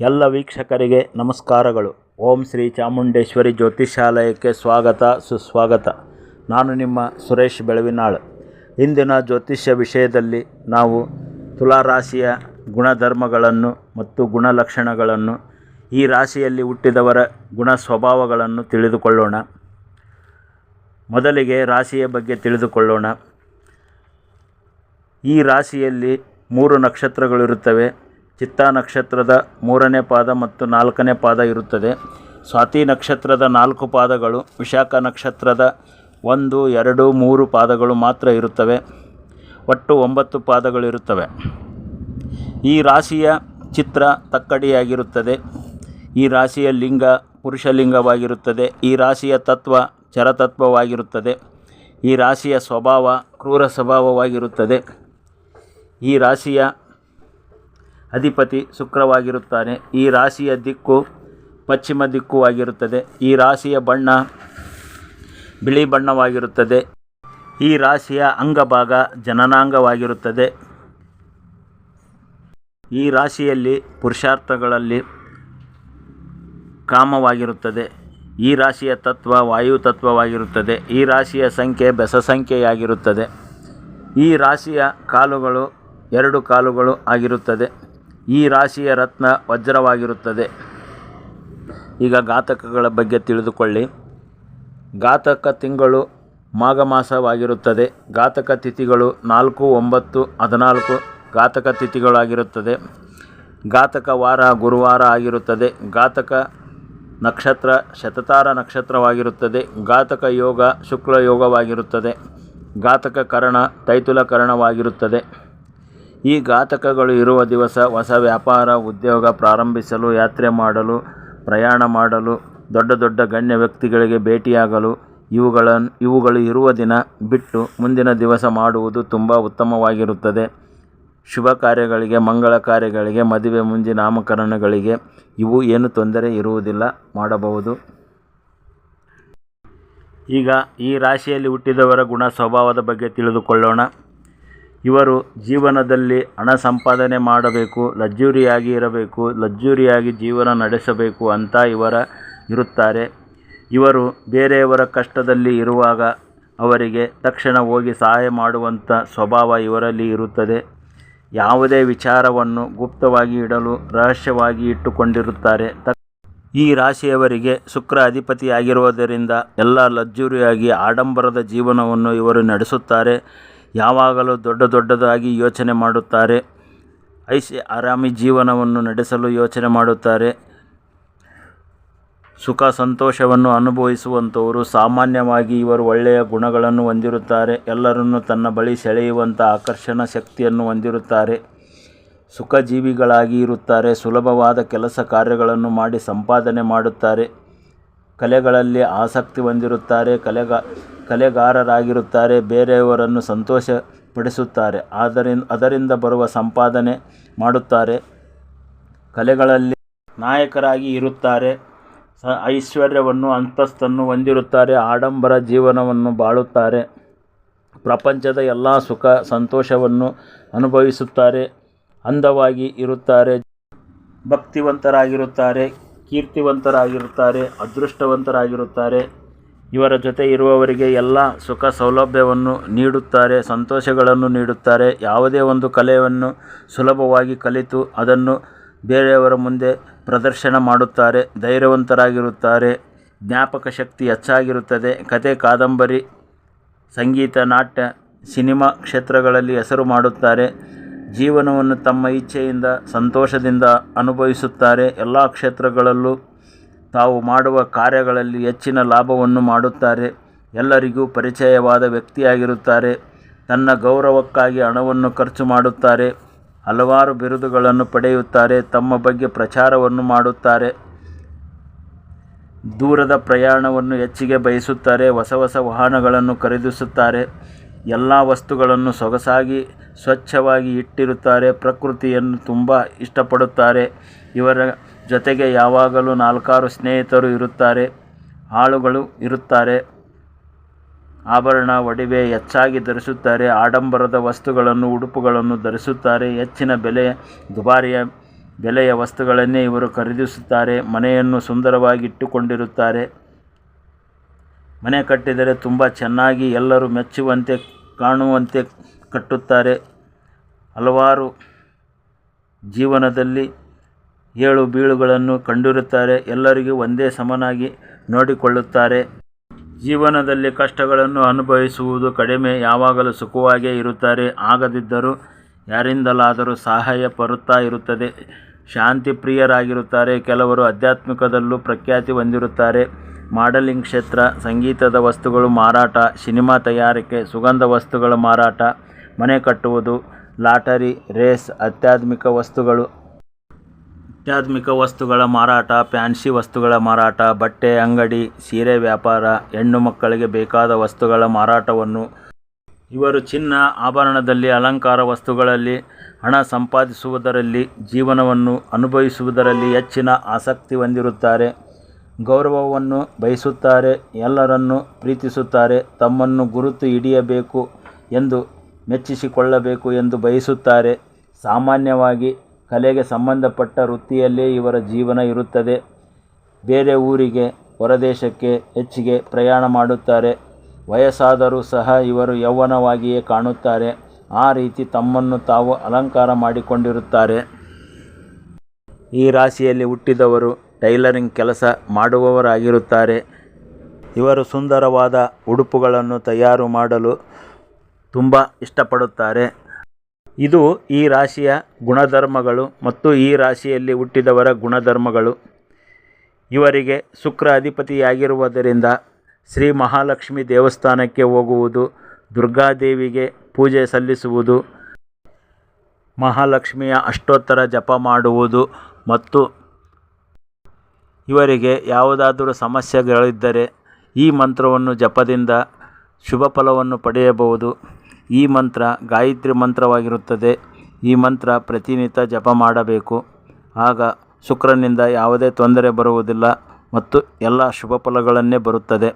ಎಲ್ಲ ವೀಕ್ಷಕರಿಗೆ ನಮಸ್ಕಾರಗಳು. ಓಂ ಶ್ರೀ ಚಾಮುಂಡೇಶ್ವರಿ ಜ್ಯೋತಿಷಾಲಯಕ್ಕೆ ಸ್ವಾಗತ, ಸುಸ್ವಾಗತ. ನಾನು ನಿಮ್ಮ ಸುರೇಶ್ ಬೆಳವಿನಾಳ್. ಇಂದಿನ ಜ್ಯೋತಿಷ್ಯ ವಿಷಯದಲ್ಲಿ ನಾವು ತುಲಾರಾಶಿಯ ಗುಣಧರ್ಮಗಳನ್ನು ಮತ್ತು ಗುಣಲಕ್ಷಣಗಳನ್ನು, ಈ ರಾಶಿಯಲ್ಲಿ ಹುಟ್ಟಿದವರ ಗುಣ ಸ್ವಭಾವಗಳನ್ನು ತಿಳಿದುಕೊಳ್ಳೋಣ. ಮೊದಲಿಗೆ ರಾಶಿಯ ಬಗ್ಗೆ ತಿಳಿದುಕೊಳ್ಳೋಣ. ಈ ರಾಶಿಯಲ್ಲಿ ಮೂರು ನಕ್ಷತ್ರಗಳಿರುತ್ತವೆ ಚಿತ್ತಾ ನಕ್ಷತ್ರದ ಮೂರನೇ ಪಾದ ಮತ್ತು ನಾಲ್ಕನೇ ಪಾದ ಇರುತ್ತದೆ. ಸ್ವಾತಿ ನಕ್ಷತ್ರದ ನಾಲ್ಕು ಪಾದಗಳು, ವಿಶಾಖ ನಕ್ಷತ್ರದ ಒಂದು, ಎರಡು, ಮೂರು ಪಾದಗಳು ಮಾತ್ರ ಇರುತ್ತವೆ. ಒಟ್ಟು ಒಂಬತ್ತು ಪಾದಗಳಿರುತ್ತವೆ ಈ ರಾಶಿಯ ಚಿತ್ರ ತಕ್ಕಡಿಯಾಗಿರುತ್ತದೆ. ಈ ರಾಶಿಯ ಲಿಂಗ ಪುರುಷಲಿಂಗವಾಗಿರುತ್ತದೆ. ಈ ರಾಶಿಯ ತತ್ವ ಚರತತ್ವವಾಗಿರುತ್ತದೆ. ಈ ರಾಶಿಯ ಸ್ವಭಾವ ಕ್ರೂರ ಸ್ವಭಾವವಾಗಿರುತ್ತದೆ. ಈ ರಾಶಿಯ ಅಧಿಪತಿ ಶುಕ್ರವಾಗಿರುತ್ತಾನೆ. ಈ ರಾಶಿಯ ದಿಕ್ಕು ಪಶ್ಚಿಮ ದಿಕ್ಕು ಆಗಿರುತ್ತದೆ. ಈ ರಾಶಿಯ ಬಣ್ಣ ಬಿಳಿ ಬಣ್ಣವಾಗಿರುತ್ತದೆ. ಈ ರಾಶಿಯ ಅಂಗಭಾಗ ಜನನಾಂಗವಾಗಿರುತ್ತದೆ. ಈ ರಾಶಿಯಲ್ಲಿ ಪುರುಷಾರ್ಥಗಳಲ್ಲಿ ಕಾಮವಾಗಿರುತ್ತದೆ. ಈ ರಾಶಿಯ ತತ್ವ ವಾಯು ತತ್ವವಾಗಿರುತ್ತದೆ. ಈ ರಾಶಿಯ ಸಂಖ್ಯೆ ಬೆಸ ಸಂಖ್ಯೆಯಾಗಿರುತ್ತದೆ ಈ ರಾಶಿಯ ಕಾಲುಗಳು ಎರಡು ಕಾಲುಗಳು ಆಗಿರುತ್ತದೆ. ಈ ರಾಶಿಯ ರತ್ನ ವಜ್ರವಾಗಿರುತ್ತದೆ. ಈಗ ಘಾತಕಗಳ ಬಗ್ಗೆ ತಿಳಿದುಕೊಳ್ಳಿ. ಘಾತಕ ತಿಂಗಳು ಮಾಘ ಮಾಸವಾಗಿರುತ್ತದೆ ಘಾತಕ ತಿಥಿಗಳು ನಾಲ್ಕು, ಒಂಬತ್ತು, ಹದಿನಾಲ್ಕು ಘಾತಕ ತಿಥಿಗಳಾಗಿರುತ್ತದೆ. ಘಾತಕ ವಾರ, ಗುರುವಾರ ಆಗಿರುತ್ತದೆ. ಘಾತಕ ನಕ್ಷತ್ರ, ಶತತಾರ ನಕ್ಷತ್ರವಾಗಿರುತ್ತದೆ. ಘಾತಕ ಯೋಗ, ಶುಕ್ಲ ಯೋಗವಾಗಿರುತ್ತದೆ. ಘಾತಕ ಕರಣ, ತೈತುಲ ಕರಣವಾಗಿರುತ್ತದೆ. ಈ ಘಾತಕಗಳು ಇರುವ ದಿವಸ ಹೊಸ ವ್ಯಾಪಾರ, ಉದ್ಯೋಗ ಪ್ರಾರಂಭಿಸಲು, ಯಾತ್ರೆ ಮಾಡಲು, ಪ್ರಯಾಣ ಮಾಡಲು, ದೊಡ್ಡ ದೊಡ್ಡ ಗಣ್ಯ ವ್ಯಕ್ತಿಗಳಿಗೆ ಭೇಟಿಯಾಗಲು ಇವುಗಳನ್ನು ಇವುಗಳು ಇರುವ ದಿನ ಬಿಟ್ಟು ಮುಂದಿನ ದಿವಸ ಮಾಡುವುದು ತುಂಬ ಉತ್ತಮವಾಗಿರುತ್ತದೆ. ಶುಭ ಕಾರ್ಯಗಳಿಗೆ, ಮಂಗಳ ಕಾರ್ಯಗಳಿಗೆ, ಮದುವೆ ಮುಂಜಿ ನಾಮಕರಣಗಳಿಗೆ ಇವು ಏನು ತೊಂದರೆ ಇರುವುದಿಲ್ಲ ಮಾಡಬಹುದು. ಈಗ ಈ ರಾಶಿಯಲ್ಲಿ ಹುಟ್ಟಿದವರ ಗುಣ ಸ್ವಭಾವದ ಬಗ್ಗೆ ತಿಳಿದುಕೊಳ್ಳೋಣ. ಇವರು ಜೀವನದಲ್ಲಿ ಹಣ ಸಂಪಾದನೆ ಮಾಡಬೇಕು ಲಜ್ಜುರಿಯಾಗಿ ಇರಬೇಕು ಲಜ್ಜುರಿಯಾಗಿ ಜೀವನ ನಡೆಸಬೇಕು ಅಂತ ಇವರ ಇರುತ್ತಾರೆ. ಇವರು ಬೇರೆಯವರ ಕಷ್ಟದಲ್ಲಿ ಇರುವಾಗ ಅವರಿಗೆ ತಕ್ಷಣ ಹೋಗಿ ಸಹಾಯ ಮಾಡುವಂಥ ಸ್ವಭಾವ ಇವರಲ್ಲಿ ಇರುತ್ತದೆ. ಯಾವುದೇ ವಿಚಾರವನ್ನು ಗುಪ್ತವಾಗಿ ಇಡಲು ರಹಸ್ಯವಾಗಿ ಇಟ್ಟುಕೊಂಡಿರುತ್ತಾರೆ. ಈ ರಾಶಿಯವರಿಗೆ ಶುಕ್ರ ಅಧಿಪತಿಯಾಗಿರುವುದರಿಂದ ಎಲ್ಲ ಲಜ್ಜುರಿಯಾಗಿ ಆಡಂಬರದ ಜೀವನವನ್ನು ಇವರು ನಡೆಸುತ್ತಾರೆ. ಯಾವಾಗಲೂ ದೊಡ್ಡ ದೊಡ್ಡದಾಗಿ ಯೋಚನೆ ಮಾಡುತ್ತಾರೆ. ಐಸಿ ಆರಾಮಿ ಜೀವನವನ್ನು ನಡೆಸಲು ಯೋಚನೆ ಮಾಡುತ್ತಾರೆ. ಸುಖ ಸಂತೋಷವನ್ನು ಅನುಭವಿಸುವಂಥವರು ಸಾಮಾನ್ಯವಾಗಿ ಇವರು ಒಳ್ಳೆಯ ಗುಣಗಳನ್ನು ಹೊಂದಿರುತ್ತಾರೆ. ಎಲ್ಲರನ್ನು ತನ್ನ ಬಳಿ ಸೆಳೆಯುವಂಥ ಆಕರ್ಷಣ ಶಕ್ತಿಯನ್ನು ಹೊಂದಿರುತ್ತಾರೆ. ಸುಖಜೀವಿಗಳಾಗಿ ಇರುತ್ತಾರೆ. ಸುಲಭವಾದ ಕೆಲಸ ಕಾರ್ಯಗಳನ್ನು ಮಾಡಿ ಸಂಪಾದನೆ ಮಾಡುತ್ತಾರೆ. ಕಲೆಗಳಲ್ಲಿ ಆಸಕ್ತಿ ಹೊಂದಿರುತ್ತಾರೆ. ಕಲೆಗ ಕಲೆಗಾರರಾಗಿರುತ್ತಾರೆ, ಬೇರೆಯವರನ್ನು ಸಂತೋಷಪಡಿಸುತ್ತಾರೆ ಅದರಿಂದ ಬರುವ ಸಂಪಾದನೆ ಮಾಡುತ್ತಾರೆ, ಕಲೆಗಳಲ್ಲಿ ನಾಯಕರಾಗಿ ಇರುತ್ತಾರೆ ಐಶ್ವರ್ಯವನ್ನು, ಅಂತಸ್ತನ್ನು ಹೊಂದಿರುತ್ತಾರೆ, ಆಡಂಬರ ಜೀವನವನ್ನು ಬಾಳುತ್ತಾರೆ, ಪ್ರಪಂಚದ ಎಲ್ಲ ಸುಖ, ಸಂತೋಷವನ್ನು ಅನುಭವಿಸುತ್ತಾರೆ, ಅಂದವಾಗಿ ಇರುತ್ತಾರೆ, ಭಕ್ತಿವಂತರಾಗಿರುತ್ತಾರೆ, ಕೀರ್ತಿವಂತರಾಗಿರುತ್ತಾರೆ, ಅದೃಷ್ಟವಂತರಾಗಿರುತ್ತಾರೆ. ಇವರ ಜೊತೆ ಇರುವವರಿಗೆ ಎಲ್ಲ ಸುಖ ಸೌಲಭ್ಯವನ್ನು ನೀಡುತ್ತಾರೆ, ಸಂತೋಷಗಳನ್ನು ನೀಡುತ್ತಾರೆ. ಯಾವುದೇ ಒಂದು ಕಲೆಯನ್ನು ಸುಲಭವಾಗಿ ಕಲಿತು ಅದನ್ನು ಬೇರೆಯವರ ಮುಂದೆ ಪ್ರದರ್ಶನ ಮಾಡುತ್ತಾರೆ, ಧೈರ್ಯವಂತರಾಗಿರುತ್ತಾರೆ. ಜ್ಞಾಪಕ ಶಕ್ತಿ ಹೆಚ್ಚಾಗಿರುತ್ತದೆ. ಕತೆ, ಕಾದಂಬರಿ, ಸಂಗೀತ, ನಾಟ್ಯ, ಸಿನಿಮಾ ಕ್ಷೇತ್ರಗಳಲ್ಲಿ ಹೆಸರು ಮಾಡುತ್ತಾರೆ. ಜೀವನವನ್ನು ತಮ್ಮ ಇಚ್ಛೆಯಿಂದ, ಸಂತೋಷದಿಂದ ಅನುಭವಿಸುತ್ತಾರೆ. ಎಲ್ಲ ಕ್ಷೇತ್ರಗಳಲ್ಲೂ ತಾವು ಮಾಡುವ ಕಾರ್ಯಗಳಲ್ಲಿ ಹೆಚ್ಚಿನ ಲಾಭವನ್ನು ಮಾಡುತ್ತಾರೆ. ಎಲ್ಲರಿಗೂ ಪರಿಚಯವಾದ ವ್ಯಕ್ತಿಯಾಗಿರುತ್ತಾರೆ. ತನ್ನ ಗೌರವಕ್ಕಾಗಿ ಹಣವನ್ನು ಖರ್ಚು ಮಾಡುತ್ತಾರೆ. ಹಲವಾರು ಬಿರುದುಗಳನ್ನು ಪಡೆಯುತ್ತಾರೆ. ತಮ್ಮ ಬಗ್ಗೆ ಪ್ರಚಾರವನ್ನು ಮಾಡುತ್ತಾರೆ. ದೂರದ ಪ್ರಯಾಣವನ್ನು ಹೆಚ್ಚಿಗೆ ಬಯಸುತ್ತಾರೆ. ಹೊಸ ಹೊಸ ವಾಹನಗಳನ್ನು ಖರೀದಿಸುತ್ತಾರೆ. ಎಲ್ಲ ವಸ್ತುಗಳನ್ನು ಸೊಗಸಾಗಿ, ಸ್ವಚ್ಛವಾಗಿ ಇಟ್ಟಿರುತ್ತಾರೆ. ಪ್ರಕೃತಿಯನ್ನು ತುಂಬ ಇಷ್ಟಪಡುತ್ತಾರೆ. ಇವರ ಜೊತೆಗೆ ಯಾವಾಗಲೂ ನಾಲ್ಕಾರು ಸ್ನೇಹಿತರು ಇರುತ್ತಾರೆ, ಆಳುಗಳು ಇರುತ್ತಾರೆ. ಆಭರಣ, ಒಡವೆ ಹೆಚ್ಚಾಗಿ ಧರಿಸುತ್ತಾರೆ, ಆಡಂಬರದ ವಸ್ತುಗಳನ್ನು, ಉಡುಪುಗಳನ್ನು ಧರಿಸುತ್ತಾರೆ. ಹೆಚ್ಚಿನ ಬೆಲೆ, ದುಬಾರಿಯ ಬೆಲೆಯ ವಸ್ತುಗಳನ್ನೇ ಇವರು ಖರೀದಿಸುತ್ತಾರೆ. ಮನೆಯನ್ನು ಸುಂದರವಾಗಿ ಇಟ್ಟುಕೊಂಡಿರುತ್ತಾರೆ. ಮನೆ ಕಟ್ಟಿದರೆ ತುಂಬ ಚೆನ್ನಾಗಿ ಎಲ್ಲರೂ ಮೆಚ್ಚುವಂತೆ, ಕಾಣುವಂತೆ ಕಟ್ಟುತ್ತಾರೆ. ಹಲವಾರು ಜೀವನದಲ್ಲಿ ಏಳು ಬೀಳುಗಳನ್ನು ಕಂಡಿರುತ್ತಾರೆ. ಎಲ್ಲರಿಗೂ ಒಂದೇ ಸಮನಾಗಿ ನೋಡಿಕೊಳ್ಳುತ್ತಾರೆ. ಜೀವನದಲ್ಲಿ ಕಷ್ಟಗಳನ್ನು ಅನುಭವಿಸುವುದು ಕಡಿಮೆ, ಯಾವಾಗಲೂ ಸುಖವಾಗೇ ಇರುತ್ತಾರೆ. ಆಗದಿದ್ದರೂ ಯಾರಿಂದಲಾದರೂ ಸಹಾಯ ಬರುತ್ತಾ ಇರುತ್ತದೆ. ಶಾಂತಿ ಪ್ರಿಯರಾಗಿರುತ್ತಾರೆ. ಕೆಲವರು ಆಧ್ಯಾತ್ಮಿಕದಲ್ಲೂ ಪ್ರಖ್ಯಾತಿ ಹೊಂದಿರುತ್ತಾರೆ. ಮಾಡೆಲಿಂಗ್ ಕ್ಷೇತ್ರ, ಸಂಗೀತದ ವಸ್ತುಗಳು ಮಾರಾಟ, ಸಿನಿಮಾ ತಯಾರಿಕೆ, ಸುಗಂಧ ವಸ್ತುಗಳ ಮಾರಾಟ, ಮನೆ ಕಟ್ಟುವುದು, ಲಾಟರಿ, ರೇಸ್ ಅತ್ಯಾಧುನಿಕ ವಸ್ತುಗಳು ಅತ್ಯಾಧುನಿಕ ವಸ್ತುಗಳ ಮಾರಾಟ, ಫ್ಯಾನ್ಸಿ ವಸ್ತುಗಳ ಮಾರಾಟ, ಬಟ್ಟೆ, ಅಂಗಡಿ, ಸೀರೆ ವ್ಯಾಪಾರ, ಹೆಣ್ಣು ಮಕ್ಕಳಿಗೆ ಬೇಕಾದ ವಸ್ತುಗಳ ಮಾರಾಟವನ್ನು. ಇವರು ಚಿನ್ನ, ಆಭರಣದಲ್ಲಿ ಅಲಂಕಾರ ವಸ್ತುಗಳಲ್ಲಿ ಹಣ ಸಂಪಾದಿಸುವುದರಲ್ಲಿ, ಜೀವನವನ್ನು ಅನುಭವಿಸುವುದರಲ್ಲಿ ಹೆಚ್ಚಿನ ಆಸಕ್ತಿ ಹೊಂದಿರುತ್ತಾರೆ. ಗೌರವವನ್ನು ಬಯಸುತ್ತಾರೆ, ಎಲ್ಲರನ್ನು ಪ್ರೀತಿಸುತ್ತಾರೆ, ತಮ್ಮನ್ನು ಗುರುತು ಹಿಡಿಯಬೇಕು ಎಂದು, ಮೆಚ್ಚಿಸಿಕೊಳ್ಳಬೇಕು ಎಂದು ಬಯಸುತ್ತಾರೆ. ಸಾಮಾನ್ಯವಾಗಿ ಕಲೆಗೆ ಸಂಬಂಧಪಟ್ಟ ವೃತ್ತಿಯಲ್ಲೇ ಇವರ ಜೀವನ ಇರುತ್ತದೆ. ಬೇರೆ ಊರಿಗೆ, ಹೊರದೇಶಕ್ಕೆ ಹೆಚ್ಚಿಗೆ ಪ್ರಯಾಣ ಮಾಡುತ್ತಾರೆ. ವಯಸ್ಸಾದರೂ ಸಹ ಇವರು ಯೌವನವಾಗಿಯೇ ಕಾಣುತ್ತಾರೆ. ಆ ರೀತಿ ತಮ್ಮನ್ನು ತಾವು ಅಲಂಕಾರ ಮಾಡಿಕೊಂಡಿರುತ್ತಾರೆ. ಈ ರಾಶಿಯಲ್ಲಿ ಹುಟ್ಟಿದವರು ಟೈಲರಿಂಗ್ ಕೆಲಸ ಮಾಡುವವರಾಗಿರುತ್ತಾರೆ. ಇವರು ಸುಂದರವಾದ ಉಡುಪುಗಳನ್ನು ತಯಾರು ಮಾಡಲು ತುಂಬ ಇಷ್ಟಪಡುತ್ತಾರೆ. ಇದು ಈ ರಾಶಿಯ ಗುಣಧರ್ಮಗಳು ಮತ್ತು ಈ ರಾಶಿಯಲ್ಲಿ ಹುಟ್ಟಿದವರ ಗುಣಧರ್ಮಗಳು. ಇವರಿಗೆ ಶುಕ್ರ ಅಧಿಪತಿಯಾಗಿರುವುದರಿಂದ ಶ್ರೀ ಮಹಾಲಕ್ಷ್ಮಿ ದೇವಸ್ಥಾನಕ್ಕೆ ಹೋಗುವುದು, ದುರ್ಗಾದೇವಿಗೆ ಪೂಜೆ ಸಲ್ಲಿಸುವುದು, ಮಹಾಲಕ್ಷ್ಮಿಯ ಅಷ್ಟೋತ್ತರ ಜಪ ಮಾಡುವುದು ಮತ್ತು ಇವರಿಗೆ ಯಾವುದಾದರೂ ಸಮಸ್ಯೆಗಳಿದ್ದರೆ ಈ ಮಂತ್ರವನ್ನು ಜಪದಿಂದ ಶುಭ ಫಲವನ್ನು ಪಡೆಯಬಹುದು. ಈ ಮಂತ್ರ ಗಾಯತ್ರಿ ಮಂತ್ರವಾಗಿರುತ್ತದೆ. ಈ ಮಂತ್ರ ಪ್ರತಿನಿತ್ಯ ಜಪ ಮಾಡಬೇಕು. ಆಗ ಶುಕ್ರನಿಂದ ಯಾವುದೇ ತೊಂದರೆ ಬರುವುದಿಲ್ಲ ಮತ್ತು ಎಲ್ಲ ಶುಭ ಫಲಗಳನ್ನೇ ಬರುತ್ತದೆ.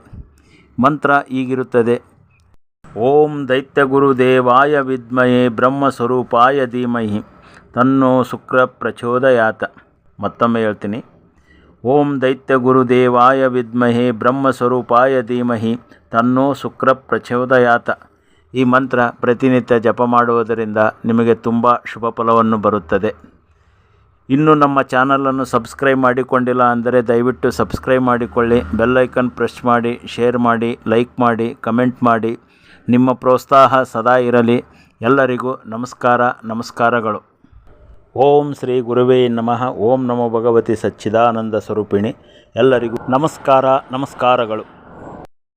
ಮಂತ್ರ ಹೀಗಿರುತ್ತದೆ. ಓಂ ದೈತ್ಯಗುರುದೇವಾಯ ವಿದ್ಮಹೇ ಬ್ರಹ್ಮಸ್ವರೂಪಾಯ ಧೀಮಹಿ. ತನ್ನೋ ಶುಕ್ರ ಪ್ರಚೋದಯಾತ. ಮತ್ತೊಮ್ಮೆ ಹೇಳ್ತೀನಿ. ಓಂ ದೈತ್ಯಗುರುದೇವಾಯ ವಿದ್ಮಹೇ ಬ್ರಹ್ಮಸ್ವರೂಪಾಯ ಧೀಮಹಿ. ತನ್ನೋ ಶುಕ್ರ ಪ್ರಚೋದಯಾತ. ಈ ಮಂತ್ರ ಪ್ರತಿನಿತ್ಯ ಜಪ ಮಾಡುವುದರಿಂದ ನಿಮಗೆ ತುಂಬ ಶುಭ ಫಲವನ್ನು ಬರುತ್ತದೆ. ಇನ್ನು ನಮ್ಮ ಚಾನಲನ್ನು ಸಬ್ಸ್ಕ್ರೈಬ್ ಮಾಡಿಕೊಂಡಿಲ್ಲ ಅಂದರೆ ದಯವಿಟ್ಟು ಸಬ್ಸ್ಕ್ರೈಬ್ ಮಾಡಿಕೊಳ್ಳಿ, ಬೆಲ್ ಐಕನ್ ಪ್ರೆಸ್ ಮಾಡಿ, ಶೇರ್ ಮಾಡಿ, ಲೈಕ್ ಮಾಡಿ, ಕಮೆಂಟ್ ಮಾಡಿ. ನಿಮ್ಮ ಪ್ರೋತ್ಸಾಹ ಸದಾ ಇರಲಿ. ಎಲ್ಲರಿಗೂ ನಮಸ್ಕಾರ, ನಮಸ್ಕಾರಗಳು. ಓಂ ಶ್ರೀ ಗುರುವೇ ನಮಃ. ಓಂ ನಮೋ ಭಗವತಿ ಸಚ್ಚಿದಾನಂದ ಸ್ವರೂಪಿಣಿ. ಎಲ್ಲರಿಗೂ ನಮಸ್ಕಾರ, ನಮಸ್ಕಾರಗಳು.